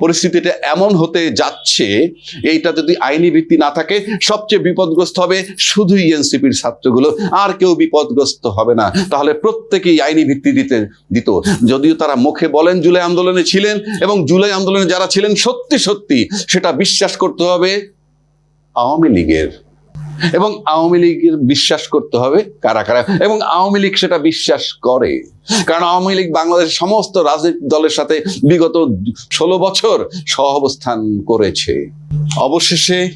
পরিস্থিতিটা এমন হতে যাচ্ছে, এইটা যদি আইনি ভিত্তি না থাকে, সবচেয়ে বিপদগ্রস্ত হবে শুধু ইএনসিপির ছাত্রগুলো, আর কেউ বিপদগ্রস্ত হবে না। তাহলে প্রত্যেকেই আইনি ভিত্তি দিতে দিত। যদিও তারা মুখে বলেন জুলাই আন্দোলনে ছিলেন, এবং জুলাই আন্দোলনে যারা ছিলেন, সত্যি সত্যি সেটা বিশ্বাস করতে হবে আওয়ামী লীগের। এবং আওয়ামী লীগের বিশ্বাস করতে হবে কারা কারা, এবং আওয়ামী লীগ সেটা বিশ্বাস করে। কারণ আওয়ামী লীগ বাংলাদেশের সমস্ত রাজনৈতিক দলের সাথে বিগত ষোলো বছর সহ অবস্থান করেছে। অবশেষে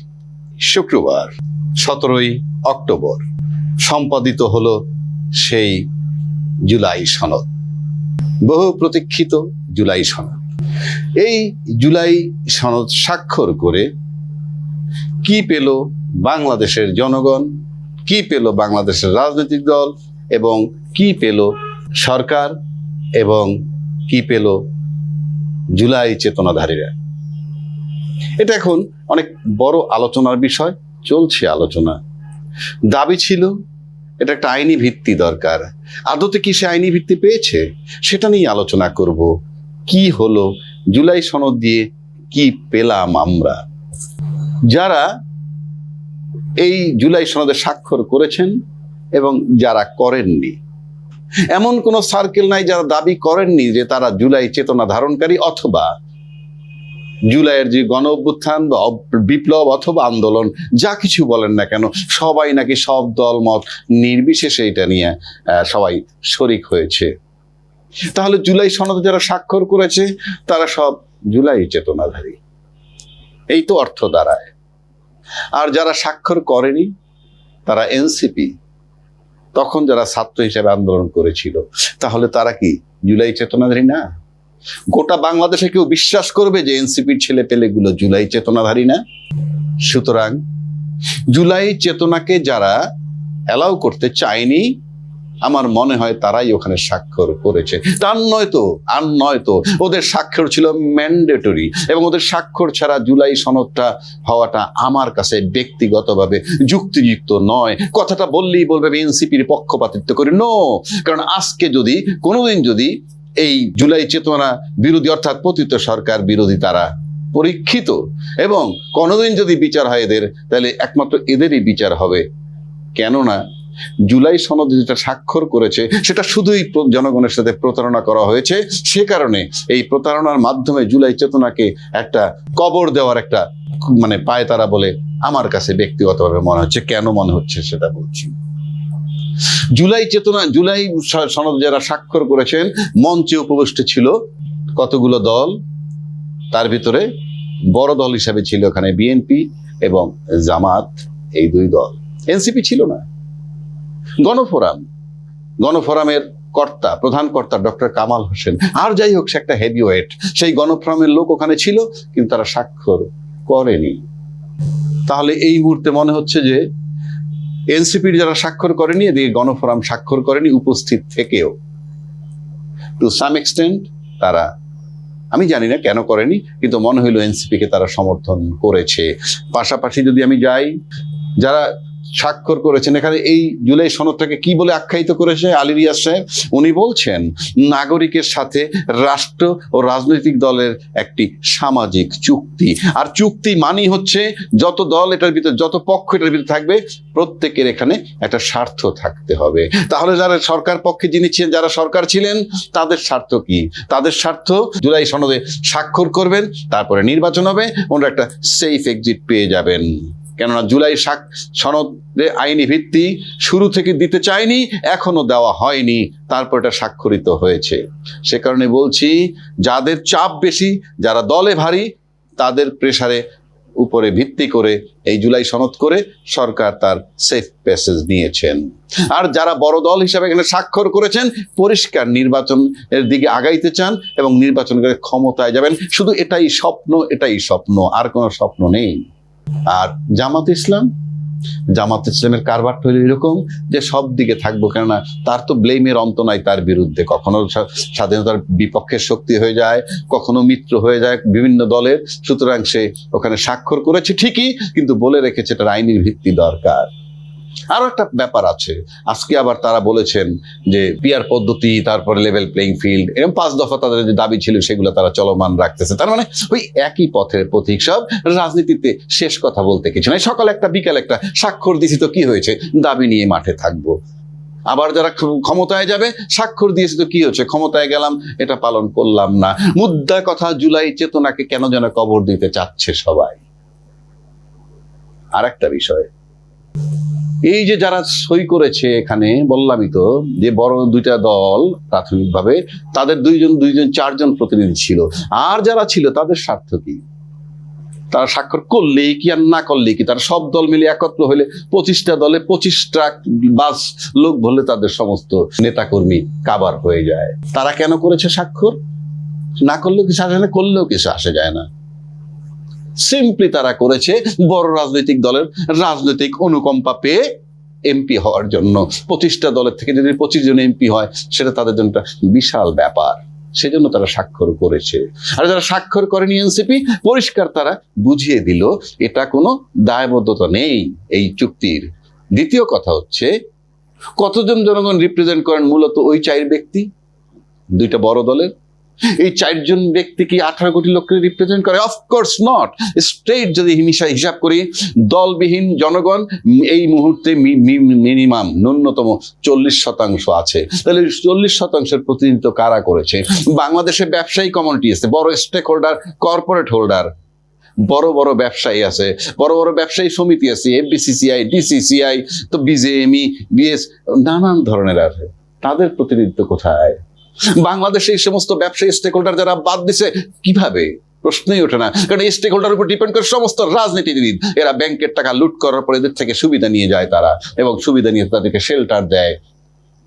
শুক্রবার, সতেরোই অক্টোবর, সম্পাদিত হলো সেই জুলাই সনদ। বহু প্রতীক্ষিত জুলাই সনদ। এই জুলাই সনদ স্বাক্ষর করে কি পেল বাংলাদেশের জনগণ? কি পেল বাংলাদেশের রাজনৈতিক দল? এবং কি পেল সরকার? এবং কি পেল জুলাই চেতনাধারীরা? এটা এখন অনেক বড় আলোচনার বিষয়, চলছে আলোচনা। দাবি ছিল, এটা একটা আইনি ভিত্তি দরকার। আদতে কি সে আইনি ভিত্তি পেয়েছে? সেটা নিয়ে আলোচনা করব। কি হলো? জুলাই সনদ দিয়ে কি পেলাম আমরা? যারা এই জুলাই সনদে স্বাক্ষর করেছেন এবং যারা করেননি। এমন কোন সার্কেল নাই যারা দাবি করেননি যে তারা জুলাই চেতনা ধারণকারী অথবা জুলাইয়ের যে গণ অভ্যুত্থান বা বিপ্লব অথবা আন্দোলন, যা কিছু বলেন না কেন, সবাই নাকি সব দল, মত নির্বিশেষে এটা নিয়ে সবাই শরিক হয়েছে। তাহলে জুলাই সনদে যারা স্বাক্ষর করেছে, তারা সব জুলাই চেতনাধারী। এই তো অর্থ দাঁড়ায়। আর যারা স্বাক্ষর করেনি, তারা এনসিপি, তখন যারা ছাত্র হিসেবে আন্দোলন করেছিল, তাহলে তারা কি জুলাই চেতনাধারী না? গোটা বাংলাদেশে কেউ বিশ্বাস করবে যে এনসিপির ছেলে পেলেগুলো জুলাই চেতনাধারী না? সুতরাং জুলাই চেতনাকে যারা অ্যালাউ করতে চায়নি আমার মনে হয় তারাই ওখানে স্বাক্ষর করেছে। তার নয় তো, আর নয় তো, ওদের স্বাক্ষর ছিল ম্যান্ডেটরি এবং ওদের স্বাক্ষর ছাড়া জুলাই সনদটা হওয়াটা আমার কাছে ব্যক্তিগতভাবে যুক্তিযুক্ত নয়। কথাটা বললেই বলবে আমি এনসিপির পক্ষপাতিত্ব করি। নো কারণ আজকে যদি, কোনোদিন যদি এই জুলাই চেতনা বিরোধী অর্থাৎ পতিত সরকার বিরোধী তারা পরীক্ষিত এবং কোনোদিন যদি বিচার হয় এদের, তাহলে একমাত্র এদেরই বিচার হবে। কেননা জুলাই সনদ যেটা স্বাক্ষর করেছে, সেটা শুধুই জনগণের সাথে প্রতারণা করা হয়েছে। সে কারণে এই প্রতারণার মাধ্যমে জুলাই চেতনাকে একটা কবর দেওয়ার একটা মানে পায় তারা বলে আমার কাছে ব্যক্তিগতভাবে মনে হচ্ছে। কেন মনে হচ্ছে সেটা বলছি। জুলাই চেতনা, জুলাই সনদ যারা স্বাক্ষর করেছেন, মঞ্চে উপবিষ্ট ছিল কতগুলো দল? তার ভিতরে বড় দল হিসাবে ছিল ওখানে বিএনপি এবং জামাত, এই দুই দল। এনসিপি ছিল না। গণফোরাম। গণফোরামের কর্তা, প্রধান কর্তা ডক্টর কামাল হোসেন। আর যাই হোক, সে একটা হেভি ওয়েট সেই গণফোরামের লোক ওখানে ছিল, কিন্তু তারা স্বাক্ষর করেনি। তাহলে এই মুহূর্তে মনে হচ্ছে যে এনসিপির যারা স্বাক্ষর করেনি, এদিকে গণফোরাম স্বাক্ষর করেনি উপস্থিত থেকেও। টু সাম এক্সটেন্ট তারা, আমি জানি না কেন করেনি, কিন্তু মনে হইল এনসিপি কে তারা সমর্থন করেছে। পাশাপাশি যদি আমি যাই, যারা স্বাক্ষর করেছেন। এখানে এই জুলাই সনদটাকে কি বলে আখ্যায়িত করেছে? আলী রিয়াজ সাহেব, উনি বলছেন, নাগরিকের সাথে রাষ্ট্র ও রাজনৈতিক দলের একটি সামাজিক চুক্তি। আর চুক্তি মানি হচ্ছে যত দল এটার ভিতরে, যত পক্ষ এটার ভিতরে থাকবে, প্রত্যেকের এখানে একটা স্বার্থ থাকতে হবে। তাহলে যারা সরকার পক্ষে যিনি ছিলেন, যারা সরকার ছিলেন, তাদের স্বার্থ কি? তাদের স্বার্থ জুলাই সনদে স্বাক্ষর করবেন, তারপরে নির্বাচন হবে, ওনারা একটা সেফ এক্সিট পেয়ে যাবেন। কেননা জুলাই সাক সনদে আইনি ভিত্তি শুরু থেকে দিতে চায়নি, এখনও দেওয়া হয়নি, তারপর এটা স্বাক্ষরিত হয়েছে। সে কারণে বলছি, যাদের চাপ বেশি, যারা দলে ভারী, তাদের প্রেসারে উপরে ভিত্তি করে এই জুলাই সনদ করে সরকার তার সেফ প্যাসেজ নিয়েছেন। আর যারা বড় দল হিসাবে এখানে স্বাক্ষর করেছেন, পরিষ্কার নির্বাচনের দিকে আগাইতে চান এবং নির্বাচন করে ক্ষমতায় যাবেন, শুধু এটাই স্বপ্ন এটাই স্বপ্ন, আর কোনো স্বপ্ন নেই। আর জামাত ইসলাম, জামাত ইসলামের কারবার হলো এরকম যে সব দিকে থাকব, কেননা তার তো ব্লেমের অন্ত নাই তার বিরুদ্ধে। কখনো স্বাধীনতার বিপক্ষের শক্তি হয়ে যায়, কখনো মিত্র হয়ে যায় বিভিন্ন দলের। সুতরাং সে ওখানে স্বাক্ষর করেছে ঠিকই, কিন্তু বলে রেখেছে এটা আইনি ভিত্তি দরকার। আরও একটা ব্যাপার আছে। আজকে আবার তারা বলেছেন যে পিয়ার পদ্ধতি, তারপরে লেভেল প্লেইং ফিল্ড এরকম পাঁচ দফা তাদের যে দাবি ছিল সেগুলো তারা চলমান রাখতেছে। তার মানে ওই একই পথের প্রতীক সব রাজনীতিতে শেষ কথা বলতে কিছু নাই। সকাল একটা, বিকাল একটা স্বাক্ষর দিছি তো কি হয়েছে? দাবি নিয়ে মাঠে থাকব। আবার যারা ক্ষমতায় যাবে, স্বাক্ষর দিয়েছে তো কি হচ্ছে? ক্ষমতায় গেলাম, এটা পালন করলাম না। মুদ্রা কথা জুলাই চেতনাকে কেন যেন কবর দিতে চাচ্ছে সবাই? আর একটা বিষয় এই যে যারা সই করেছে এখানে, বললামই তো, যে বড় দুইটা দল প্রাথমিকভাবে, তাদের দুইজন দুইজন, চারজন প্রতিনিধি ছিল। আর যারা ছিল, তাদের স্বার্থ কি? তারা স্বাক্ষর করলেই কি আর না করলেই কি? তারা সব দল মিলে একত্র হলে পঁচিশটা দলে পঁচিশটা বাস লোক বললে তাদের সমস্ত নেতাকর্মী কাবার হয়ে যায়। তারা কেন করেছে স্বাক্ষর? না করলেও কিছু আসে না করলেও কিছু আসে যায় না। সিম্পলি তারা করেছে বড় রাজনৈতিক দলের রাজনৈতিক অনুকম্পা পেয়ে এমপি হওয়ার জন্য। পঁচিশটা দলের থেকে যদি পঁচিশ জন এমপি হয়, সেটা তাদের জন্য বিশাল ব্যাপার। সেজন্য তারা স্বাক্ষর করেছে। আর যারা স্বাক্ষর করেনি এনসিপি পরিষ্কার তারা বুঝিয়ে দিল, এটা কোনো দায়বদ্ধতা নেই এই চুক্তির। দ্বিতীয় কথা হচ্ছে, কতজন জনগণ রিপ্রেজেন্ট করেন মূলত ওই চার ব্যক্তি? দুইটা বড় দলের এই চারজন ব্যক্তি কি আঠারো কোটি লোককে রিপ্রেজেন্ট করে? অফকোর্স নট স্টেট যদি হিমিশা- হিসাব করি, দলবিহীন জনগণ এই মুহূর্তে মিনিমাম ন্যূনতম চল্লিশ শতাংশ আছে। তাহলে চল্লিশ শতাংশের প্রতিনিধিত্ব কারা করেছে? বাংলাদেশে ব্যবসায়ী কমিউনিটি আছে, বড় স্টেক হোল্ডার কর্পোরেট হোল্ডার বড় বড় ব্যবসায়ী আছে, বড় বড় ব্যবসায়ী সমিতি আছে এফবিসিসিআই ডিসিসিআই তো বিজেএমই বিএস নানান ধরনের আছে। তাদের প্রতিনিধিত্ব কোথায়? বাংলাদেশে এই সমস্ত ব্যবসায়ী স্টেক হোল্ডার যারা বাদ দিছে, কীভাবে? প্রশ্নই ওঠে না। কারণ এই স্টেক হোল্ডার উপর ডিপেন্ড করে সমস্ত রাজনীতিবিদ। এরা ব্যাংকের টাকা লুট করার পরে এদের থেকে সুবিধা নিয়ে যায় তারা এবং সুবিধা নিয়ে তাদেরকে শেল্টার দেয়।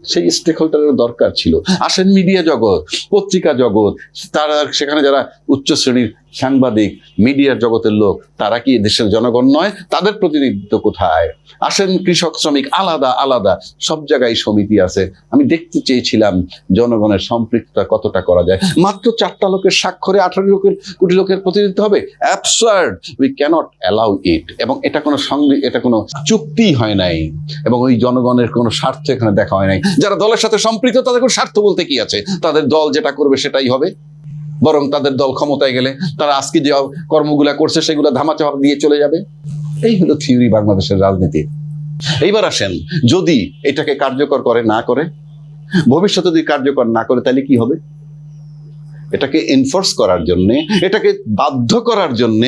সেই স্টেক হোল্ডারের দরকার ছিল। আসেন মিডিয়া জগৎ, পত্রিকা জগৎ, তারা সেখানে যারা উচ্চ শ্রেণির সাংবাদিক, মিডিয়ার জগতের লোক, তারা কি দেশের জনগণ নয়? তাদের প্রতিনিধিত্ব কোথায়? আসেন কৃষক, শ্রমিক, আলাদা আলাদা, সব জায়গায় সমিতি আছে। আমি দেখতে চেয়েছিলাম জনগণের সম্পৃক্ততা কতটা করা যায়। মাত্র চারটা লোকের স্বাক্ষরে আঠারো লোকের, কোটি লোকের প্রতিনিধিত্ব হবে? Absurd we cannot allow it এবং এটা কোনো সঙ্গে, এটা কোনো চুক্তি হয় নাই। এবং ওই জনগণের কোনো স্বার্থ এখানে দেখা হয় নাই। যারা দলের সাথে সম্পৃক্ত, তাদের কোনো স্বার্থ বলতে কি আছে? তাদের দল যেটা করবে সেটাই হবে। বরং তাদের দল ক্ষমতায় গেলে তারা আজকে যে কর্মগুলা করছে সেগুলো ধামাচাপা দিয়ে চলে যাবে। এই হলো থিওরি বাংলাদেশের রাজনীতি। এইবার আসেন, যদি এটাকে কার্যকর করে, না করে, ভবিষ্যতে যদি কার্যকর না করে, তাহলে কি হবে? এটাকে এনফোর্স করার জন্য, এটাকে বাধ্য করার জন্য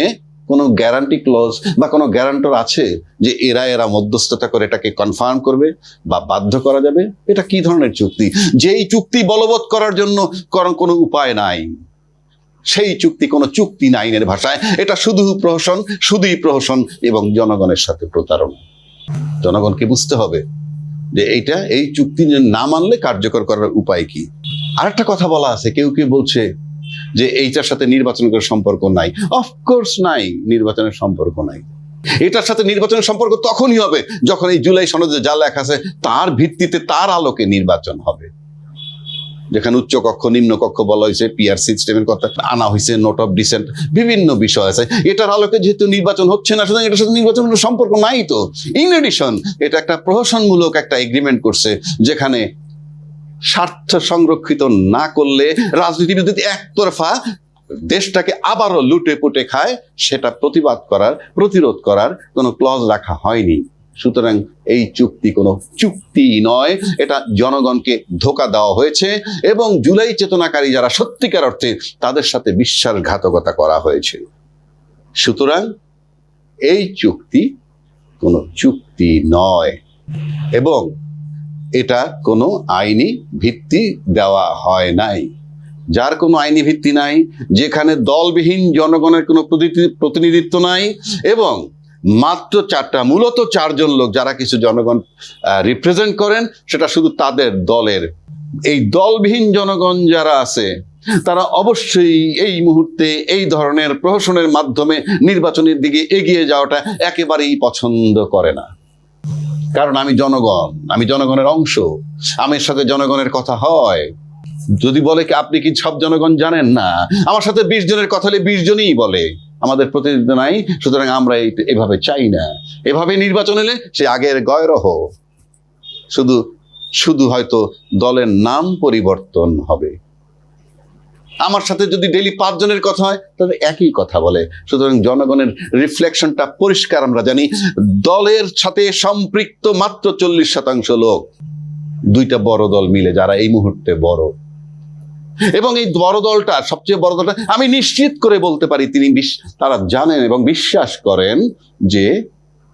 কোনো গ্যারান্টি ক্লজ বা কোনো গ্যারান্টর আছে যে এরা এরা মধ্যস্থতা করে এটাকে কনফার্ম করবে বা বাধ্য করা যাবে? এটা কি ধরনের চুক্তি? যেই চুক্তি বলবৎ করার জন্য কোনো উপায় নাই। সেই চুক্তি কোনো চুক্তি না আইনের ভাষায়। এটা শুধু প্রহসন, শুধুই প্রহসন এবং জনগণের সাথে প্রতারণা। জনগণকে বুঝতে হবে যে এইটা, এই চুক্তি না মানলে কার্যকর করার উপায় কি। আরেকটা কথা বলা আছে, কেউ কেউ বলছে যে এইটার সাথে নির্বাচন নির্বাচনের সম্পর্ক নাই। অফকোর্স নাই, নির্বাচনের সম্পর্ক নাই। এটার সাথে নির্বাচনের সম্পর্ক তখনই হবে যখন এই জুলাই সনদে যা লেখা আছে, তার ভিত্তিতে তার আলোকে নির্বাচন হবে। যেখানে উচ্চ কক্ষ, নিম্ন কক্ষ বলা হয়েছে পিআর সিস্টেমের কথা আনা হয়েছে নোট অফ ডিসেন্ট বিভিন্ন বিষয় আছে। এটার আলোকে যেহেতু নির্বাচন হচ্ছে না, সুতরাং এটার সাথে নির্বাচনের কোনো সম্পর্ক নাই তো। ইন এডিশন এটা একটা প্রহসনমূলক একটা এগ্রিমেন্ট করছে, যেখানে স্বার্থ সংরক্ষিত না করলে রাজনীতিবিদ যদি একতরফা দেশটাকে আবারও লুটে পুটে খায়, সেটা প্রতিবাদ করার, প্রতিরোধ করার কোনো ক্লজ রাখা হয়নি। সুতরাং এই চুক্তি কোনো চুক্তি নয়। এটা জনগণকে ধোকা দেওয়া হয়েছে এবং জুলাই চেতনাকারী যারা সত্যিকার অর্থে তাদের সাথে বিশ্বাসঘাতকতা করা হয়েছে। সুতরাং এই চুক্তি কোনো চুক্তি নয় এবং এটা কোনো আইনি ভিত্তি দেওয়া হয় নাই। যার কোনো আইনি ভিত্তি নাই, যেখানে দলবিহীন জনগণের কোনো প্রতিনিধি- প্রতিনিধিত্ব নাই এবং মাত্র চারটা, মূলত চারজন লোক যারা কিছু জনগণ রিপ্রেজেন্ট করেন, সেটা শুধু তাদের দলের। এই দলবিহীন জনগণ যারা আছে, তারা অবশ্যই এই মুহূর্তে এই ধরনের প্রহসনের মাধ্যমে নির্বাচনের দিকে এগিয়ে যাওয়াটা একেবারেই পছন্দ করে না। কারণ আমি জনগণ, আমি জনগণের অংশ, আমার সাথে জনগণের কথা হয়। যদি বলে কি আপনি কি সব জনগণ জানেন? না। আমার সাথে বিশ জনের কথা হলে বিশ জনই বলে। আমাদের প্রতিনিধিত্ব নাই, সুতরাং আমরা এভাবে চাই না। এভাবে নির্বাচন এলে সে আগের গয়রহ। শুধু শুধু হয়তো দলের নাম পরিবর্তন হবে। আমার সাথে যদি ডেলি পাঁচজনের কথা হয়, তাহলে একই কথা বলে। সুতরাং জনগণের রিফ্লেকশনটা পরিষ্কার আমরা জানি। দলের সাথে সম্পৃক্ত মাত্র চল্লিশ শতাংশ লোক। দুইটা বড় দল মিলে, যারা এই মুহূর্তে বড়। এবং এই বড় দলটা, সবচেয়ে বড় দলটা, আমি নিশ্চিত করে বলতে পারি, তিনি তারা জানেন এবং বিশ্বাস করেন যে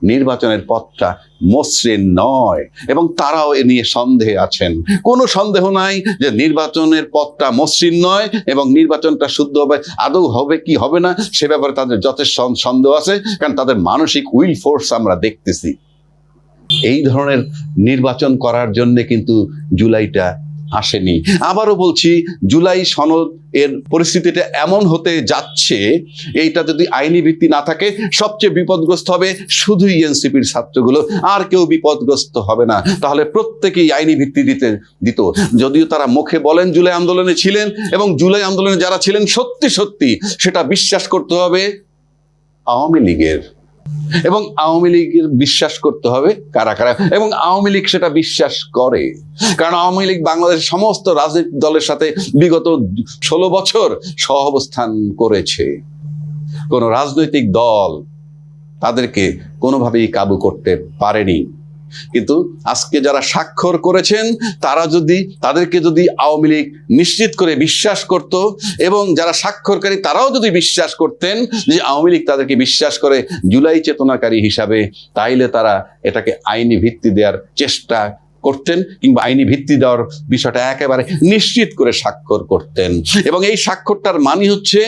নির্বাচনের পথটা মসৃণ নয় এবং তারাও এ নিয়ে সন্দেহে আছেন। কোনো সন্দেহ নাই যে নির্বাচনের পথটা মসৃণ নয় এবং নির্বাচনটা শুদ্ধ হবে, আদৌ হবে কি হবে না, সে ব্যাপারে তাদের যথেষ্ট সন্দেহ আছে, কারণ তাদের মানসিক উইল ফোর্স আমরা দেখতেছি। এই ধরনের নির্বাচন করার জন্য কিন্তু জুলাইটা আসেনি। আবারও বলছি, জুলাই সনদ এর পরিস্থিতিটা এমন হতে যাচ্ছে, এইটা যদি আইনি ভিত্তি না থাকে, সবচেয়ে বিপদগ্রস্ত হবে শুধুই এনসিপির ছাত্রগুলো, আর কেউ বিপদগ্রস্ত হবে না। তাহলে প্রত্যেকেই আইনি ভিত্তি দিতে, দিত। যদিও তারা মুখে বলেন জুলাই আন্দোলনে ছিলেন, এবং জুলাই আন্দোলনে যারা ছিলেন সত্যি সত্যি, সেটা বিশ্বাস করতে হবে আওয়ামী লীগের। এবং আওয়ামী লীগের বিশ্বাস করতে হবে কারা কারা, এবং আওয়ামী লীগ সেটা বিশ্বাস করে। কারণ আওয়ামী লীগ বাংলাদেশের সমস্ত রাজনৈতিক দলের সাথে বিগত ষোলো বছর সহবস্থান করেছে। কোন রাজনৈতিক দল তাদেরকে কোনোভাবেই কাবু করতে পারেনি। কিন্তু আজকে যারা স্বাক্ষর করেছেন, তারা যদি, তাদেরকে যদি আওয়ামী লীগ নিশ্চিত করে বিশ্বাস করত এবং যারা স্বাক্ষরকারী, তারাও যদি বিশ্বাস করতেন যে আওয়ামী লীগ তাদেরকে বিশ্বাস করে জুলাই চেতনাকারী হিসাবে, তাইলে তারা এটাকে আইনি ভিত্তি দেওয়ার চেষ্টা করতেন কিংবা আইনি ভিত্তি দেওয়ার বিষয়টা একেবারে নিশ্চিত করে স্বাক্ষর করতেন। এবং এই স্বাক্ষরটার মানে হচ্ছে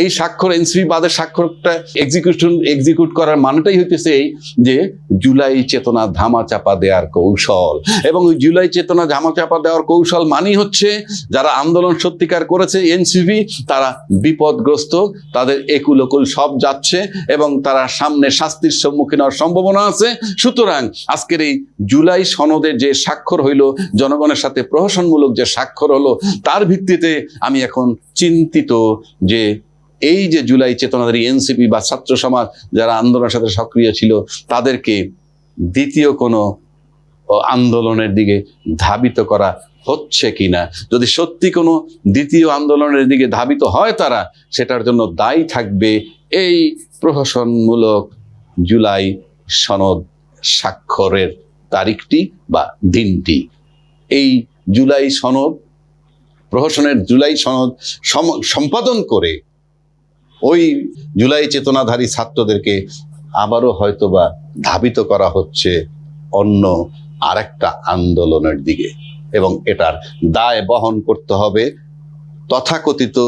এই স্বাক্ষর এনসিপি বাদের স্বাক্ষরটা এক্সিকিউশন এক্সিকিউট করার মানেটাই হইতেছে এই যে জুলাই চেতনা ধামা চাপা দেওয়ার কৌশল। এবং ওই জুলাই চেতনা ধামা চাপা দেওয়ার কৌশল মানেই হচ্ছে যারা আন্দোলন সত্যিকার করেছে এনসিপি তারা বিপদগ্রস্ত, তাদের একুল ওকুল সব যাচ্ছে এবং তারা সামনে শাস্তির সম্মুখীন হওয়ার সম্ভাবনা আছে। সুতরাং আজকের এই জুলাই সনদে যে স্বাক্ষর হইল, জনগণের সাথে প্রহসনমূলক যে স্বাক্ষর হলো, তার ভিত্তিতে আমি এখন চিন্তিত যে এই যে জুলাই চেতনাধারী এনসিপি বা ছাত্র সমাজ যারা আন্দোলনের সাথে সক্রিয় ছিল, তাদেরকে দ্বিতীয় কোনো আন্দোলনের দিকে ধাবিত করা হচ্ছে কিনা? যদি সত্যি কোনো দ্বিতীয় আন্দোলনের দিকে ধাবিত হয় তারা, সেটার জন্য দায়ী থাকবে এই প্রহসনমূলক জুলাই সনদ স্বাক্ষরের তারিখটি বা দিনটি। এই জুলাই সনদ, প্রহসনের জুলাই সনদ সম- সম্পাদন করে ওই জুলাই চেতনাধারী ছাত্রদেরকে আবারও হয়তোবা ধাবিত করা হচ্ছে অন্য আরেকটা আন্দোলনের দিকে। এবং এটার দায় বহন করতে হবে তথাকথিত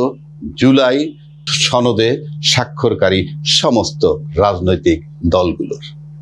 জুলাই সনদে স্বাক্ষরকারী সমস্ত রাজনৈতিক দলগুলোর।